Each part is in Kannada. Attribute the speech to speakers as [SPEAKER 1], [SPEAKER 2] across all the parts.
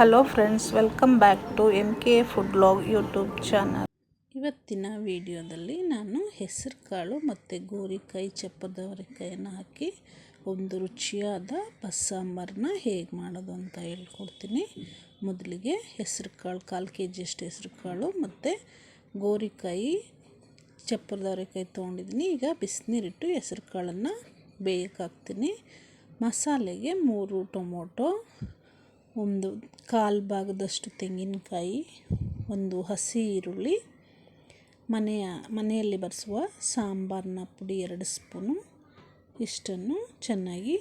[SPEAKER 1] Hello friends welcome back to M K food blog YouTube channel
[SPEAKER 2] ಇವತ್ತಿನ ವಿಡಿಯೋದಲ್ಲಿ ನಾನು ಹೆಸರುಕಾಳು ಮತ್ತು ಗೋರಿಕಾಯಿ ಚಪ್ಪದವರೆಕಾಯನ್ನು ಹಾಕಿ ಒಂದು ರುಚಿಯಾದ ಬಸ್ಸಾಂಬಾರನ್ನ ಹೇಗೆ ಮಾಡೋದು ಅಂತ ಹೇಳ್ಕೊಡ್ತೀನಿ. ಮೊದಲಿಗೆ ಹೆಸರುಕಾಳು, ಕಾಲು ಕೆ ಜಿಯಷ್ಟು ಹೆಸರು ಕಾಳು ಮತ್ತು ಗೋರಿಕಾಯಿ ಚಪ್ಪರದವರೆಕಾಯಿ ತೊಗೊಂಡಿದ್ದೀನಿ. ಈಗ ಬಿಸಿನೀರಿಟ್ಟು ಹೆಸರು ಕಾಳನ್ನು ಬೇಯಕ್ಕಾಕ್ತೀನಿ ಮಸಾಲೆಗೆ ಮೂರು ಟೊಮೊಟೊ ಒಂದು ಕಾಲು ಭಾಗದಷ್ಟು ತೆಂಗಿನಕಾಯಿ, ಒಂದು ಹಸಿ ಈರುಳ್ಳಿ, ಮನೆಯ, ಮನೆಯಲ್ಲಿ ಬರೆಸುವ ಸಾಂಬಾರಿನ ಪುಡಿ ಎರಡು ಸ್ಪೂನು, ಇಷ್ಟನ್ನು ಚೆನ್ನಾಗಿ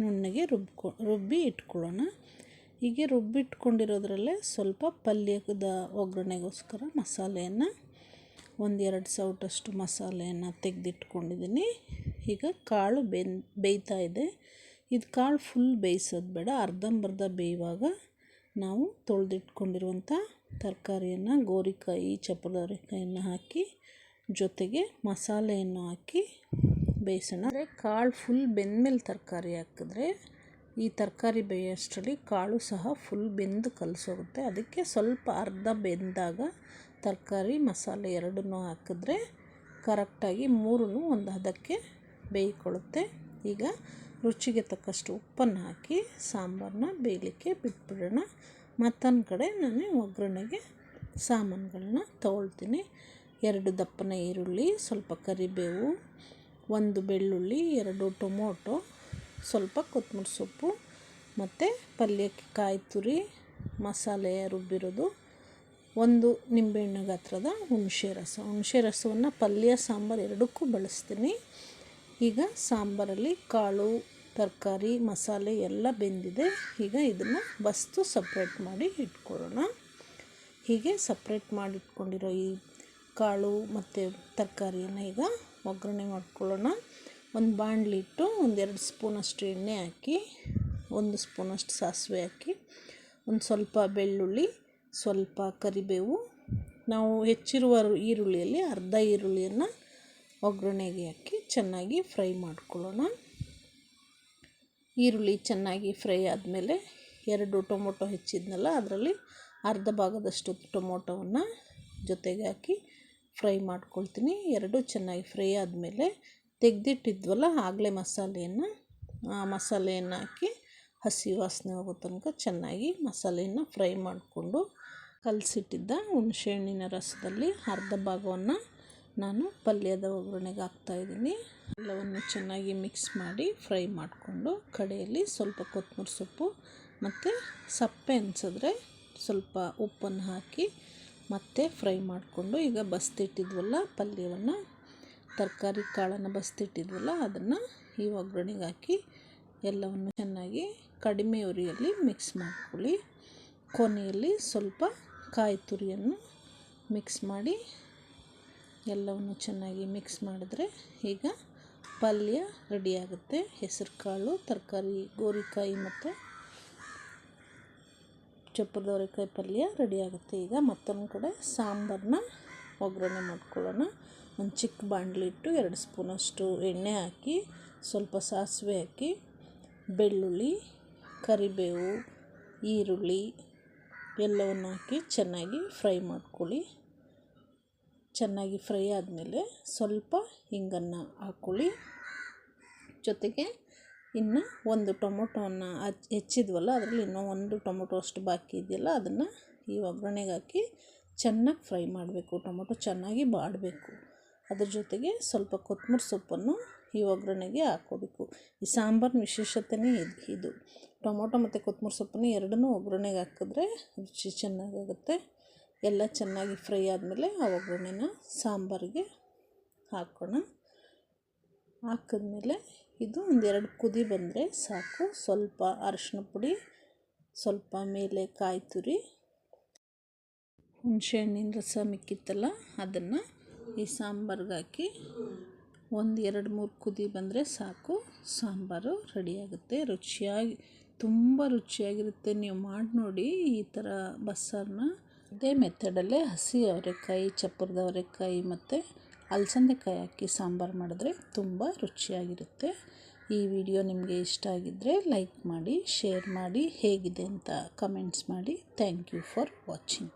[SPEAKER 2] ನುಣ್ಣಗೆ ರುಬ್ಕೊ, ರುಬ್ಬಿ ಇಟ್ಕೊಳ್ಳೋಣ. ಹೀಗೆ ರುಬ್ಬಿಟ್ಕೊಂಡಿರೋದ್ರಲ್ಲೇ ಸ್ವಲ್ಪ ಪಲ್ಯದ ಒಗ್ಗರಣೆಗೋಸ್ಕರ ಮಸಾಲೆಯನ್ನು, ಒಂದೆರಡು ಸೌಟಷ್ಟು ಮಸಾಲೆಯನ್ನು ತೆಗೆದಿಟ್ಕೊಂಡಿದ್ದೀನಿ. ಈಗ ಕಾಳು ಬೆನ್, ಬೇಯ್ತಾ ಇದೆ. ಇದು ಕಾಳು ಫುಲ್ ಬೇಯಿಸೋದು ಬೇಡ. ಅರ್ಧಂಬರ್ಧ ಬೇಯುವಾಗ ನಾವು ತೊಳೆದಿಟ್ಕೊಂಡಿರುವಂಥ ತರಕಾರಿಯನ್ನು, ಗೋರಿಕಾಯಿ ಚಪ್ಪರದವರೆಕಾಯನ್ನು ಹಾಕಿ, ಜೊತೆಗೆ ಮಸಾಲೆಯನ್ನು ಹಾಕಿ ಬೇಯಿಸೋಣ. ಅಂದರೆ ಕಾಳು ಫುಲ್ ಬೆಂದಮೇಲೆ ತರಕಾರಿ ಹಾಕಿದ್ರೆ ಈ ತರಕಾರಿ ಬೇಯೋಷ್ಟರಲ್ಲಿ ಕಾಳು ಸಹ ಫುಲ್ ಬೆಂದು ಕಲಸೋಗುತ್ತೆ. ಅದಕ್ಕೆ ಸ್ವಲ್ಪ ಅರ್ಧ ಬೆಂದಾಗ ತರಕಾರಿ, ಮಸಾಲೆ ಎರಡನ್ನೂ ಹಾಕಿದ್ರೆ ಕರೆಕ್ಟಾಗಿ ಮೂರೂ ಒಂದು ಹದಕ್ಕೆ ಬೇಯಿಕೊಳ್ಳುತ್ತೆ. ಈಗ ರುಚಿಗೆ ತಕ್ಕಷ್ಟು ಉಪ್ಪನ್ನು ಹಾಕಿ, ಸಾಂಬಾರನ್ನ ಬೇಯಲಿಕ್ಕೆ ಬಿಟ್ಬಿಡೋಣ. ಮತ್ತೊಂದು ಕಡೆ ನಾನು ಒಗ್ಗರಣೆಗೆ ಸಾಮಾನುಗಳನ್ನ ತೊಗೊಳ್ತೀನಿ. ಎರಡು ದಪ್ಪನ ಈರುಳ್ಳಿ, ಸ್ವಲ್ಪ ಕರಿಬೇವು, ಒಂದು ಬೆಳ್ಳುಳ್ಳಿ, ಎರಡು ಟೊಮೊಟೊ, ಸ್ವಲ್ಪ ಕೊತ್ತಂಬರಿ ಸೊಪ್ಪು, ಮತ್ತು ಪಲ್ಯಕ್ಕೆ ಕಾಯಿ ತುರಿ, ಮಸಾಲೆ ರುಬ್ಬಿರೋದು, ಒಂದು ನಿಂಬೆಹಣ್ಣು ಗಾತ್ರದ ಹುಣಸೆ ರಸ. ಹುಣಸೆ ರಸವನ್ನು ಪಲ್ಯ, ಸಾಂಬಾರು ಎರಡಕ್ಕೂ ಬಳಸ್ತೀನಿ. ಈಗ ಸಾಂಬಾರಲ್ಲಿ ಕಾಳು ತರಕಾರಿ, ಮಸಾಲೆ ಎಲ್ಲ ಬೆಂದಿದೆ. ಈಗ ಇದನ್ನು ಬಸ್ತು ಸಪ್ರೇಟ್ ಮಾಡಿ ಇಟ್ಕೊಳ್ಳೋಣ. ಹೀಗೆ ಸಪ್ರೇಟ್ ಮಾಡಿ ಇಟ್ಕೊಂಡಿರೋ ಈ ಕಾಳು ಮತ್ತು ತರಕಾರಿಯನ್ನು ಈಗ ಒಗ್ಗರಣೆ ಮಾಡ್ಕೊಳ್ಳೋಣ. ಒಂದು ಬಾಣಲಿ ಇಟ್ಟು ಒಂದೆರಡು ಸ್ಪೂನಷ್ಟು ಎಣ್ಣೆ ಹಾಕಿ, ಒಂದು ಸ್ಪೂನಷ್ಟು ಸಾಸಿವೆ ಹಾಕಿ, ಒಂದು ಸ್ವಲ್ಪ ಬೆಳ್ಳುಳ್ಳಿ, ಸ್ವಲ್ಪ ಕರಿಬೇವು. ನಾವು ಹೆಚ್ಚಿರುವ ಈರುಳ್ಳಿಯಲ್ಲಿ ಅರ್ಧ ಈರುಳ್ಳಿಯನ್ನು ಒಗ್ಗರಣೆಗೆ ಹಾಕಿ ಚೆನ್ನಾಗಿ ಫ್ರೈ ಮಾಡ್ಕೊಳ್ಳೋಣ. ಈರುಳ್ಳಿ ಚೆನ್ನಾಗಿ ಫ್ರೈ ಆದಮೇಲೆ ಎರಡು ಟೊಮೊಟೊ ಹೆಚ್ಚಿದ್ನಲ್ಲ, ಅದರಲ್ಲಿ ಅರ್ಧ ಭಾಗದಷ್ಟು ಟೊಮೊಟೊವನ್ನು ಜೊತೆಗೆ ಹಾಕಿ ಫ್ರೈ ಮಾಡ್ಕೊಳ್ತೀನಿ. ಎರಡು ಚೆನ್ನಾಗಿ ಫ್ರೈ ಆದಮೇಲೆ ತೆಗೆದಿಟ್ಟಿದ್ವಲ್ಲ, ಆಗಲೇ ಮಸಾಲೆಯನ್ನು, ಆ ಮಸಾಲೆಯನ್ನು ಹಾಕಿ ಹಸಿ ವಾಸನೆ ಹೋಗೋ ತನಕ ಚೆನ್ನಾಗಿ ಮಸಾಲೆಯನ್ನು ಫ್ರೈ ಮಾಡಿಕೊಂಡು ಕಲಸಿಟ್ಟಿದ್ದ ಹುಣಸೆಹಣ್ಣಿನ ರಸದಲ್ಲಿ ಅರ್ಧ ಭಾಗವನ್ನು ನಾನು ಪಲ್ಯದ ಒಗ್ಗರಣೆಗೆ ಹಾಕ್ತಾಯಿದ್ದೀನಿ ಎಲ್ಲವನ್ನು ಚೆನ್ನಾಗಿ ಮಿಕ್ಸ್ ಮಾಡಿ ಫ್ರೈ ಮಾಡಿಕೊಂಡು ಕಡೆಯಲ್ಲಿ ಸ್ವಲ್ಪ ಕೊತ್ತಂಬರಿ ಸೊಪ್ಪು ಮತ್ತು ಸಪ್ಪೆ ಅನಿಸಿದ್ರೆ ಸ್ವಲ್ಪ ಉಪ್ಪನ್ನು ಹಾಕಿ ಮತ್ತೆ ಫ್ರೈ ಮಾಡಿಕೊಂಡು ಈಗ ಬಸ್ತಿಟ್ಟಿದ್ವಲ್ಲ ಪಲ್ಯವನ್ನು, ತರಕಾರಿ ಕಾಳನ್ನು ಬಸ್ತಿಟ್ಟಿದ್ವಲ್ಲ ಅದನ್ನು ಈ ಒಗ್ಗರಣೆಗೆ ಹಾಕಿ ಎಲ್ಲವನ್ನು ಚೆನ್ನಾಗಿ ಕಡಿಮೆ ಉರಿಯಲ್ಲಿ ಮಿಕ್ಸ್ ಮಾಡ್ಕೊಳ್ಳಿ. ಕೊನೆಯಲ್ಲಿ ಸ್ವಲ್ಪ ಕಾಯಿ ತುರಿಯನ್ನು ಮಿಕ್ಸ್ ಮಾಡಿ ಎಲ್ಲವನ್ನು ಚೆನ್ನಾಗಿ ಮಿಕ್ಸ್ ಮಾಡಿದ್ರೆ ಈಗ ಪಲ್ಯ ರೆಡಿಯಾಗುತ್ತೆ ಹೆಸರು ಕಾಳು ತರಕಾರಿ, ಗೋರಿಕಾಯಿ ಮತ್ತು ಚಪ್ಪರದವರೆಕಾಯಿ ಪಲ್ಯ ರೆಡಿಯಾಗುತ್ತೆ ಈಗ ಮತ್ತೊಂದು ಕಡೆ ಸಾಂಬಾರನ್ನ ಒಗ್ಗರಣೆ ಮಾಡ್ಕೊಳ್ಳೋಣ. ಒಂದು ಚಿಕ್ಕ ಬಾಣಲಿ ಇಟ್ಟು ಎರಡು ಸ್ಪೂನಷ್ಟು ಎಣ್ಣೆ ಹಾಕಿ, ಸ್ವಲ್ಪ ಸಾಸಿವೆ ಹಾಕಿ, ಬೆಳ್ಳುಳ್ಳಿ, ಕರಿಬೇವು, ಈರುಳ್ಳಿ ಎಲ್ಲವನ್ನು ಹಾಕಿ ಚೆನ್ನಾಗಿ ಫ್ರೈ ಮಾಡ್ಕೊಳ್ಳಿ. ಚೆನ್ನಾಗಿ ಫ್ರೈ ಆದಮೇಲೆ ಸ್ವಲ್ಪ ಹಿಂಗನ್ನು ಹಾಕ್ಕೊಳ್ಳಿ. ಜೊತೆಗೆ ಇನ್ನು ಒಂದು ಟೊಮೊಟೊವನ್ನು ಹೆಚ್ಚಿದ್ವಲ್ಲ, ಅದರಲ್ಲಿ ಇನ್ನೂ ಒಂದು ಟೊಮೊಟೊ ಅಷ್ಟು ಬಾಕಿ ಇದೆಯಲ್ಲ, ಅದನ್ನು ಈ ಒಗ್ಗರಣೆಗೆ ಹಾಕಿ ಚೆನ್ನಾಗಿ ಫ್ರೈ ಮಾಡಬೇಕು. ಟೊಮೊಟೊ ಚೆನ್ನಾಗಿ ಬಾಡಬೇಕು. ಅದ್ರ ಜೊತೆಗೆ ಸ್ವಲ್ಪ ಕೊತ್ತಂಬರಿ ಸೊಪ್ಪನ್ನು ಈ ಒಗ್ಗರಣೆಗೆ ಹಾಕೋಬೇಕು ಈ ಸಾಂಬಾರಿನ ವಿಶೇಷತೆಯೇ ಇದು ಇದು. ಟೊಮೊಟೊ ಮತ್ತು ಕೊತ್ತಂಬರಿ ಸೊಪ್ಪನ್ನು ಎರಡನ್ನೂ ಒಗ್ಗರಣೆಗೆ ಹಾಕಿದ್ರೆ ರುಚಿ ಚೆನ್ನಾಗಾಗುತ್ತೆ. ಎಲ್ಲ ಚೆನ್ನಾಗಿ ಫ್ರೈ ಆದಮೇಲೆ ಆ ಒಗ್ಗರಣೆನ ಸಾಂಬಾರಿಗೆ ಹಾಕೋಣ. ಹಾಕಿದ್ಮೇಲೆ ಇದು ಒಂದೆರಡು ಕುದಿ ಬಂದರೆ ಸಾಕು. ಸ್ವಲ್ಪ ಅರಶಿನ ಪುಡಿ, ಸ್ವಲ್ಪ ಮೇಲೆ ಕಾಯಿ ತುರಿ ಹುಣಸೆಹಣ್ಣಿನ ರಸ ಮಿಕ್ಕಿತ್ತಲ್ಲ ಅದನ್ನು ಈ ಸಾಂಬಾರ್ಗೆ ಹಾಕಿ ಒಂದು ಎರಡು ಮೂರು ಕುದಿ ಬಂದರೆ ಸಾಕು. ಸಾಂಬಾರು ರೆಡಿಯಾಗುತ್ತೆ ರುಚಿಯಾಗಿ, ತುಂಬ ರುಚಿಯಾಗಿರುತ್ತೆ. ನೀವು ಮಾಡಿ ನೋಡಿ ಈ ಥರ ಬಸ್ಸಾರನ್ನ ಇದೇ ಮೆಥಡಲ್ಲೇ ಹಸಿ ಅವರೆಕಾಯಿ, ಚಪ್ಪರದ ಅವರೆಕಾಯಿ ಮತ್ತು ಅಲಸಂದೆಕಾಯಿ ಹಾಕಿ ಸಾಂಬಾರು ಮಾಡಿದ್ರೆ ತುಂಬ ರುಚಿಯಾಗಿರುತ್ತೆ. ಈ ವಿಡಿಯೋ ನಿಮಗೆ ಇಷ್ಟ ಆಗಿದ್ದರೆ ಲೈಕ್ ಮಾಡಿ, ಶೇರ್ ಮಾಡಿ, ಹೇಗಿದೆ ಅಂತ ಕಮೆಂಟ್ಸ್ ಮಾಡಿ. Thank you for watching.